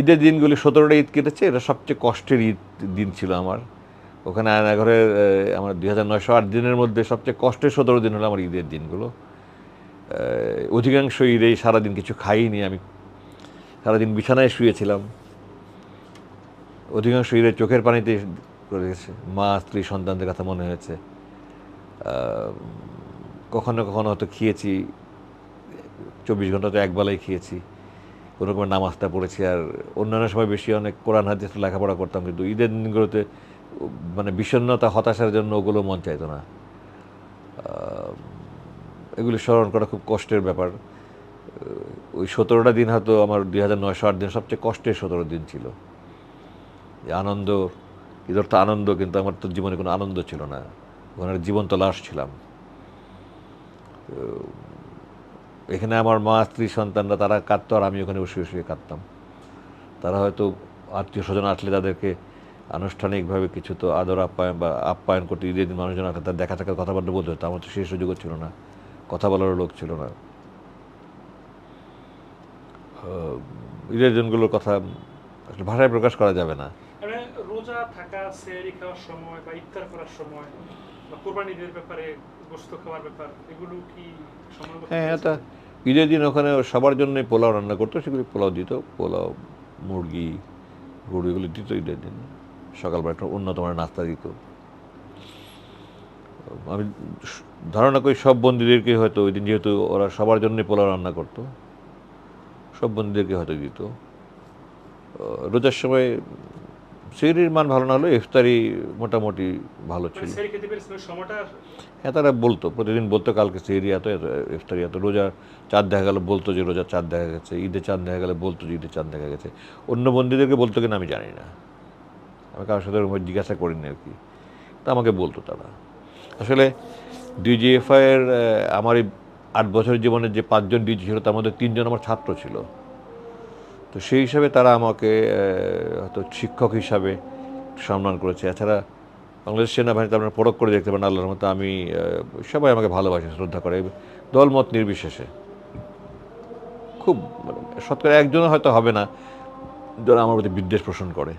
ঈদের দিনগুলি সতেরোটা ঈদ কেটেছে এটা সবচেয়ে কষ্টের ঈদ দিন ছিল আমার। ওখানে আয়নাঘরের আহ, আমার দুই হাজার নয়শো আট দিনের মধ্যে সবচেয়ে কষ্টের সতেরো দিন হলো আমার ঈদের দিনগুলো। অধিকাংশ ঈদেই সারাদিন কিছু খাইনি আমি সারাদিন বিছানায় শুয়েছিলাম। অধিকাংশ ঈদে চোখের পানিতে করে গেছে। মা স্ত্রী সন্তানদের কথা মনে হয়েছে। কখনো কখনো হয়তো খেয়েছি চব্বিশ ঘণ্টা তো একবেলাই খেয়েছি। কোনো রকমের নামাজটা পড়েছি আর অন্যান্য সময় বেশি অনেক কোরআন হাদিস লেখাপড়া করতাম, কিন্তু ঈদের দিনগুলোতে মানে বিষণ্ণতা, হতাশার জন্য ওগুলো মন চাইতো না। এগুলি স্মরণ করা খুব কষ্টের ব্যাপার। ওই সতেরোটা দিন হয়তো আমার দুই হাজার নয়শো আট দিন সবচেয়ে কষ্টের সতেরো দিন ছিল। আনন্দ ঈদের তো আনন্দ, কিন্তু আমার তো জীবনে কোনো আনন্দ ছিল না। ওখানে জীবন্ত লাশ ছিলাম। এখানে আমার মা, স্ত্রী, সন্তানরা, তারা কাঁদতো আর আমি ওখানে বসে বসে কাঁদতাম। তারা হয়তো আত্মীয় স্বজন আসলে তাদেরকে আনুষ্ঠানিকভাবে কিছু তো আদর, আপ্যায়ন বা আপ্যায়ন করতে ঈদের দিন মানুষজন আসলে তার দেখা থাকার কথাবার্তা বলতে হতো আমার তো সেই সুযোগও ছিল না। কথা বলারও লোক ছিল না। ঈদের দিনগুলোর কথা আসলে ভাষায় প্রকাশ করা যাবে না। রোজা থাকা সেয়ারি খাওয়ার সময় বা ইফতার করার সময় বা কোরবানি ঈদের ব্যাপারে গোস্ত খাওয়ার ব্যাপার এগুলো কি সময় হ্যাঁ এটা ঈদের দিন ওখানে সবার জন্য পোলাও রান্না করতো সেগুলি পোলাও দিত পোলাও মুরগি গরু এগুলি দিত ঈদের দিন। সকালবেলা একটা অন্যতম একটা নাস্তা দিত। আমি ধারণা করি সব বন্ধুদেরকে হয়তো ওই দিন যেহেতু ওরা সবার জন্য পোলাও রান্না করতো সব বন্ধুদেরকে হয়তো দিত। রোজার সময় সেরির মান ভালো না হলেও ইফতারি মোটামুটি ভালো মানে ছিল। হ্যাঁ তারা বলতো প্রতিদিন বলতো কালকে সেহরি এত ইফতারি এত রোজা চাঁদ দেখা গেল বলতো যে রোজা চাঁদ দেখা গেছে ঈদে চাঁদ দেখা গেলে বলতো যে ঈদে চাঁদ দেখা গেছে। অন্য বন্ধুদেরকে বলতো কিনা আমি জানি না। আমি কারোর সাথে ওরকম জিজ্ঞাসা করিনি আর কি। তা আমাকে বলতো তারা। আসলে ডিজিএফআইয়ের আমার এই আট বছরের জীবনের যে পাঁচজন ডিজি ছিল তার মধ্যে তিনজন আমার ছাত্র ছিল। তো সেই হিসাবে তারা আমাকে হয়তো শিক্ষক হিসাবে সম্মান করেছে। এছাড়া বাংলাদেশ সেনাবাহিনীতে আপনারা পরক করে দেখতে পারেন, আল্লাহর মতো আমি সবাই আমাকে ভালোবাসে, শ্রদ্ধা করে। দলমত নির্বিশেষে। খুব মানে শতকরা একজনও হয়তো হবে না, যারা আমার প্রতি বিদ্বেষ পোষণ করে।